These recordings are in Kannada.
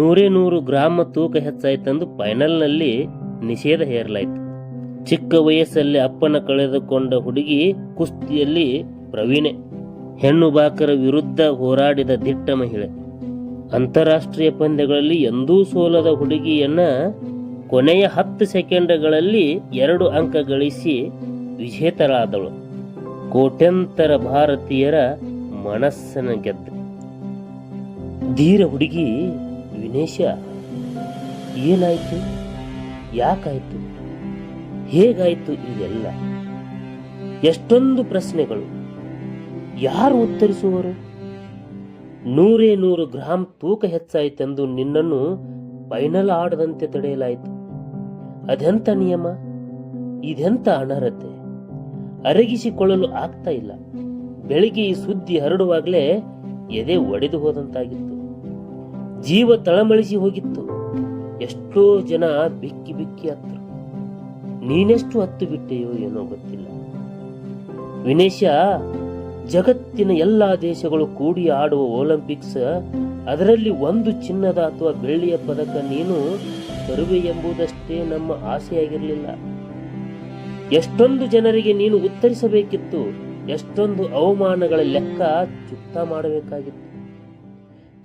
ನೂರೇ ನೂರು ಗ್ರಾಮ ತೂಕ ಹೆಚ್ಚಾಯ್ತೆಂದು ಫೈನಲ್ನಲ್ಲಿ ನಿಷೇಧ ಹೇರಲಾಯಿತು. ಚಿಕ್ಕ ವಯಸ್ಸಲ್ಲಿ ಅಪ್ಪನ ಕಳೆದುಕೊಂಡ ಹುಡುಗಿ ಕುಸ್ತಿಯಲ್ಲಿ ಪ್ರವೀಣೆ, ಹೆಣ್ಣು ಬಾಕರ ವಿರುದ್ಧ ಹೋರಾಡಿದ ದಿಟ್ಟ ಮಹಿಳೆ. ಅಂತಾರಾಷ್ಟ್ರೀಯ ಪಂದ್ಯಗಳಲ್ಲಿ ಎಂದೂ ಸೋಲದ ಹುಡುಗಿಯನ್ನ ಕೊನೆಯ ಹತ್ತು ಸೆಕೆಂಡ್ಗಳಲ್ಲಿ ಎರಡು ಅಂಕ ಗಳಿಸಿ ವಿಜೇತರಾದಳು. ಕೋಟ್ಯಂತರ ಭಾರತೀಯರ ಮನಸ್ಸನ್ನು ಗೆದ್ದ. ಧೀರ ಹುಡುಗಿ ವಿನೇಶ ಏನಾಯಿತು? ಯಾಕಾಯಿತು? ಹೇಗಾಯಿತು ಇದೆಲ್ಲ? ಎಷ್ಟೊಂದು ಪ್ರಶ್ನೆಗಳು. ಯಾರು ಉತ್ತರಿಸುವರು? ನೂರೇ ನೂರು ಗ್ರಾಂ ತೂಕ ಹೆಚ್ಚಾಯಿತೆಂದು ನಿನ್ನನ್ನು ಫೈನಲ್ ಆಡದಂತೆ ತಡೆಯಲಾಯಿತು. ಅದೆಂತ ನಿಯಮ? ಇದೆಂತ ಅನರ್ಹತೆ? ಅರಗಿಸಿಕೊಳ್ಳಲು ಆಗ್ತಾ ಇಲ್ಲ. ಬೆಳಿಗ್ಗೆ ಈ ಸುದ್ದಿ ಹರಡುವಾಗಲೇ ಎದೆ ಒಡೆದು ಹೋದಂತಾಗಿತ್ತು. ಜೀವ ತಳಮಳಿಸಿ ಹೋಗಿತ್ತು. ಎಷ್ಟೋ ಜನ ಬಿಕ್ಕಿ ಬಿಕ್ಕಿ ಹತ್ತರು ನೀನೆಷ್ಟು ಹತ್ತು ಬಿಟ್ಟೆಯೋ ಏನೋ ಗೊತ್ತಿಲ್ಲ. ವಿನೇಶ, ಜಗತ್ತಿನ ಎಲ್ಲಾ ದೇಶಗಳು ಕೂಡಿ ಆಡುವ ಒಲಿಂಪಿಕ್ಸ್, ಅದರಲ್ಲಿ ಒಂದು ಚಿನ್ನದ ಅಥವಾ ಬೆಳ್ಳಿಯ ಪದಕ ನೀನು ತರುವೆ ಎಂಬುದಷ್ಟೇ ನಮ್ಮ ಆಸೆಯಾಗಿರಲಿಲ್ಲ. ಎಷ್ಟೊಂದು ಜನರಿಗೆ ನೀನು ಉತ್ತರಿಸಬೇಕಿತ್ತು, ಎಷ್ಟೊಂದು ಅವಮಾನಗಳ ಲೆಕ್ಕ ಚುಕ್ತ ಮಾಡಬೇಕಾಗಿತ್ತು.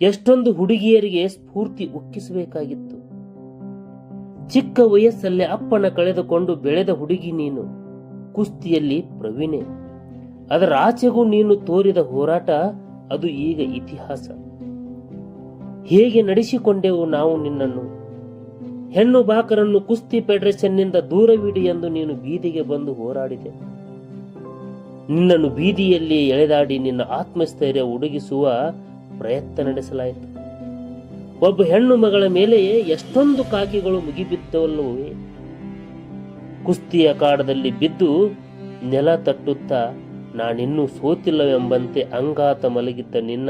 ಎಷ್ಟೊಂದು ಹುಡುಗಿಯರಿಗೆ ಸ್ಫೂರ್ತಿ ಉಕ್ಕಿಸಬೇಕಾಗಿತ್ತು. ಚಿಕ್ಕ ವಯಸ್ಸಲ್ಲೇ ಅಪ್ಪನ ಕಳೆದುಕೊಂಡು ಬೆಳೆದ ಹುಡುಗಿ ನೀನು, ಕುಸ್ತಿಯಲ್ಲಿ ಪ್ರವೀಣೆ. ಅದರ ಆಚೆಗೂ ನೀನು ತೋರಿದ ಹೋರಾಟ, ಅದು ಈಗ ಇತಿಹಾಸ. ಹೇಗೆ ನಡೆಸಿಕೊಂಡೆವು ನಾವು ನಿನ್ನನ್ನು? ಹೆಣ್ಣು ಬಾಕರನ್ನು ಕುಸ್ತಿ ಫೆಡರೇಷನ್ನಿಂದ ದೂರವಿಡಿ ಎಂದು ನೀನು ಬೀದಿಗೆ ಬಂದು ಹೋರಾಡಿದೆ. ನಿನ್ನನ್ನು ಬೀದಿಯಲ್ಲಿ ಎಳೆದಾಡಿ ನಿನ್ನ ಆತ್ಮಸ್ಥೈರ್ಯ ಉಡುಗಿಸುವ ಪ್ರಯತ್ನ ನಡೆಸಲಾಯಿತು. ಒಬ್ಬ ಹೆಣ್ಣು ಮಗಳ ಮೇಲೆಯೇ ಎಷ್ಟೊಂದು ಕಾಕಿಗಳು ಮುಗಿಬಿದ್ದವಲ್ಲವೇ. ಕುಸ್ತಿಯ ಕಾಡದಲ್ಲಿ ಬಿದ್ದು ನೆಲ ತಟ್ಟುತ್ತಾ, ನಾನಿನ್ನೂ ಸೋತಿಲ್ಲವೆಂಬಂತೆ ಅಂಗಾತ ಮಲಗಿದ್ದ ನಿನ್ನ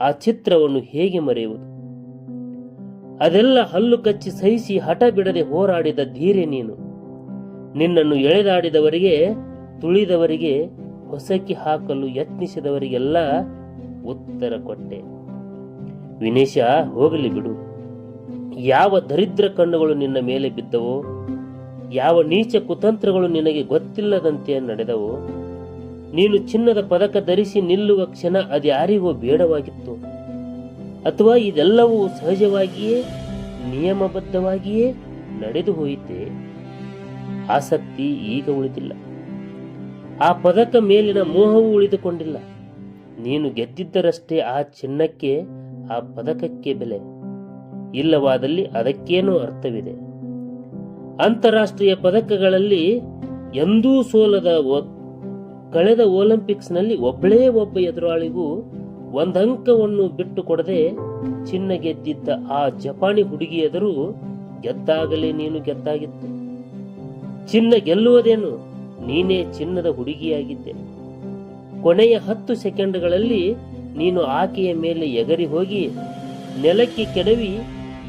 ಆ ಚಿತ್ರವನ್ನು ಹೇಗೆ ಮರೆಯುವುದು? ಅದೆಲ್ಲ ಹಲ್ಲು ಕಚ್ಚಿ ಸಹಿಸಿ ಹಠ ಬಿಡದೆ ಹೋರಾಡಿದ ಧೀರೆ ನೀನು. ನಿನ್ನನ್ನು ಎಳೆದಾಡಿದವರಿಗೆ, ತುಳಿದವರಿಗೆ, ಹೊಸಕಿ ಹಾಕಲು ಯತ್ನಿಸಿದವರಿಗೆಲ್ಲ ಉತ್ತರ ಕೊಟ್ಟೆ. ವಿನೇಶ, ಹೋಗಲಿ ಬಿಡು. ಯಾವ ದರಿದ್ರ ಕಣ್ಣುಗಳು ನಿನ್ನ ಮೇಲೆ ಬಿದ್ದವೋ, ಯಾವ ನೀಚ ಕುತಂತ್ರಗಳು ನಿನಗೆ ಗೊತ್ತಿಲ್ಲದಂತೆ ನಡೆದವೋ, ನೀನು ಚಿನ್ನದ ಪದಕ ಧರಿಸಿ ನಿಲ್ಲುವ ಕ್ಷಣ ಅದ್ಯಾರಿಗೋ ಬೇಡವಾಗಿತ್ತು. ಅಥವಾ ಇದೆಲ್ಲವೂ ಸಹಜವಾಗಿಯೇ, ನಿಯಮಬದ್ಧವಾಗಿಯೇ ನಡೆದು ಹೋಯಿತೆ? ಆಸಕ್ತಿ ಈಗ ಉಳಿದಿಲ್ಲ. ಆ ಪದಕ ಮೇಲಿನ ಮೋಹವೂ ಉಳಿದುಕೊಂಡಿಲ್ಲ. ನೀನು ಗೆದ್ದಿದ್ದರಷ್ಟೇ ಆ ಚಿನ್ನಕ್ಕೆ, ಆ ಪದಕಕ್ಕೆ ಬೆಲೆ. ಇಲ್ಲವಾದಲ್ಲಿ ಅದಕ್ಕೇನು ಅರ್ಥವಿದೆ. ಅಂತಾರಾಷ್ಟ್ರೀಯ ಪದಕಗಳಲ್ಲಿ ಎಂದೂ ಸೋಲದ ಕಳೆದ ಒಲಿಂಪಿಕ್ಸ್ನಲ್ಲಿ ಒಬ್ಬಳೇ ಒಬ್ಬ ಎದುರಾಳಿಗೂ ಒಂದಂಕವನ್ನು ಬಿಟ್ಟು ಕೊಡದೆ ಚಿನ್ನ ಗೆದ್ದಿದ್ದ ಆ ಜಪಾನಿ ಹುಡುಗಿ ಎದುರು ಗೆದ್ದಾಗಲೇ ನೀನು ಗೆದ್ದಾಗಿತ್ತು. ಚಿನ್ನ ಗೆಲ್ಲುವುದೇನು? ನೀನೇ ಚಿನ್ನದ ಹುಡುಗಿಯಾಗಿದ್ದೆ. ಕೊನೆಯ ಹತ್ತು ಸೆಕೆಂಡ್ಗಳಲ್ಲಿ ನೀನು ಆಕೆಯ ಮೇಲೆ ಎಗರಿ ಹೋಗಿ ನೆಲಕ್ಕೆ ಕೆಡವಿ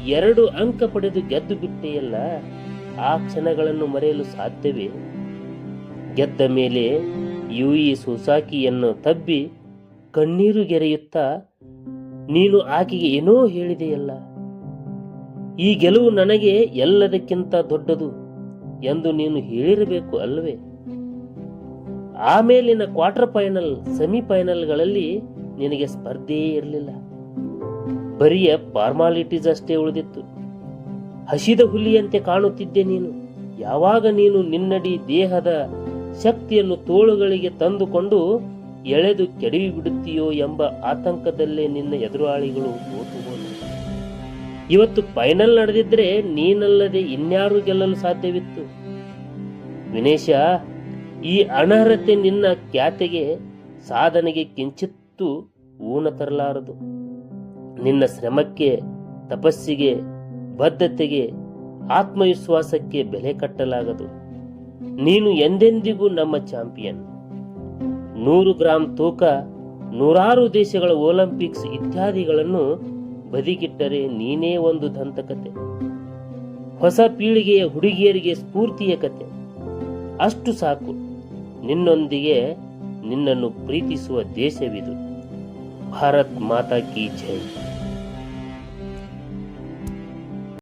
ಎರಡು ಅಂಕ ಪಡೆದು ಗೆದ್ದು ಬಿಟ್ಟೆಯಲ್ಲ, ಆ ಕ್ಷಣಗಳನ್ನು ಮರೆಯಲು ಸಾಧ್ಯವೇ? ಗೆದ್ದ ಮೇಲೆ ಯುಇ ಸುಸಾಕಿಯನ್ನು ತಬ್ಬಿ ಕಣ್ಣೀರು ಗೆರೆಯುತ್ತಾ, ನೀನು ಆಕೆಗೆ ಏನೋ ಹೇಳಿದೆಯಲ್ಲ? ಈ ಗೆಲುವು ನನಗೆ ಎಲ್ಲದಕ್ಕಿಂತ ದೊಡ್ಡದು ಎಂದು ನೀನು ಹೇಳಿರಬೇಕು ಅಲ್ಲವೇ ಆಮೇಲಿನ ಕ್ವಾರ್ಟರ್ ಫೈನಲ್ ಸೆಮಿಫೈನಲ್ಗಳಲ್ಲಿ ನಿನಗೆ ಸ್ಪರ್ಧೆಯೇ ಇರಲಿಲ್ಲ. ಬರಿಯ ಫಾರ್ಮಾಲಿಟೀಸ್ ಅಷ್ಟೇ ಉಳಿದಿತ್ತು. ಹಸಿದ ಹುಲಿಯಂತೆ ಕಾಣುತ್ತಿದ್ದೆ ನೀನು. ಯಾವಾಗ ನೀನು ನಿನ್ನಡಿ ದೇಹದ ಶಕ್ತಿಯನ್ನು ತೋಳುಗಳಿಗೆ ತಂದುಕೊಂಡು ಎಳೆದು ಕೆಡವಿ ಬಿಡುತ್ತೀಯೋ ಎಂಬ ಆತಂಕದಲ್ಲೇ ನಿನ್ನ ಎದುರಾಳಿಗಳು ಸೋತು ಇವತ್ತು ಫೈನಲ್ ನಡೆದಿದ್ರೆ ನೀನಲ್ಲದೆ ಇನ್ಯಾರು ಗೆಲ್ಲಲು ಸಾಧ್ಯವಿತ್ತು. ವಿನೇಶ ಈ ಅನರ್ಹತೆ ನಿನ್ನ ಖ್ಯಾತೆಗೆ ಸಾಧನೆಗೆ ಕಿಂಚಿತ್ತೂ ಊನ ತರಲಾರದು. ನಿನ್ನ ಶ್ರಮಕ್ಕೆ, ತಪಸ್ಸಿಗೆ, ಬದ್ಧತೆಗೆ, ಆತ್ಮವಿಶ್ವಾಸಕ್ಕೆ ಬೆಲೆ ಕಟ್ಟಲಾಗದು. ನೀನು ಎಂದೆಂದಿಗೂ ನಮ್ಮ ಚಾಂಪಿಯನ್. ನೂರು ಗ್ರಾಂ ತೂಕ, ನೂರಾರು ದೇಶಗಳ ಒಲಿಂಪಿಕ್ಸ್ ಇತ್ಯಾದಿಗಳನ್ನು ಬದಿಗಿಟ್ಟರೆ ನೀನೇ ಒಂದು ದಂತಕತೆ. ಹೊಸ ಪೀಳಿಗೆಯ ಹುಡುಗಿಯರಿಗೆ ಸ್ಫೂರ್ತಿಯ ಕತೆ. ಅಷ್ಟು ಸಾಕು. ನಿನ್ನೊಂದಿಗೆ ನಿನ್ನನ್ನು ಪ್ರೀತಿಸುವ ದೇಶವಿದು. ಭಾರತ್ ಮಾತಾ ಕಿ ಜೈ.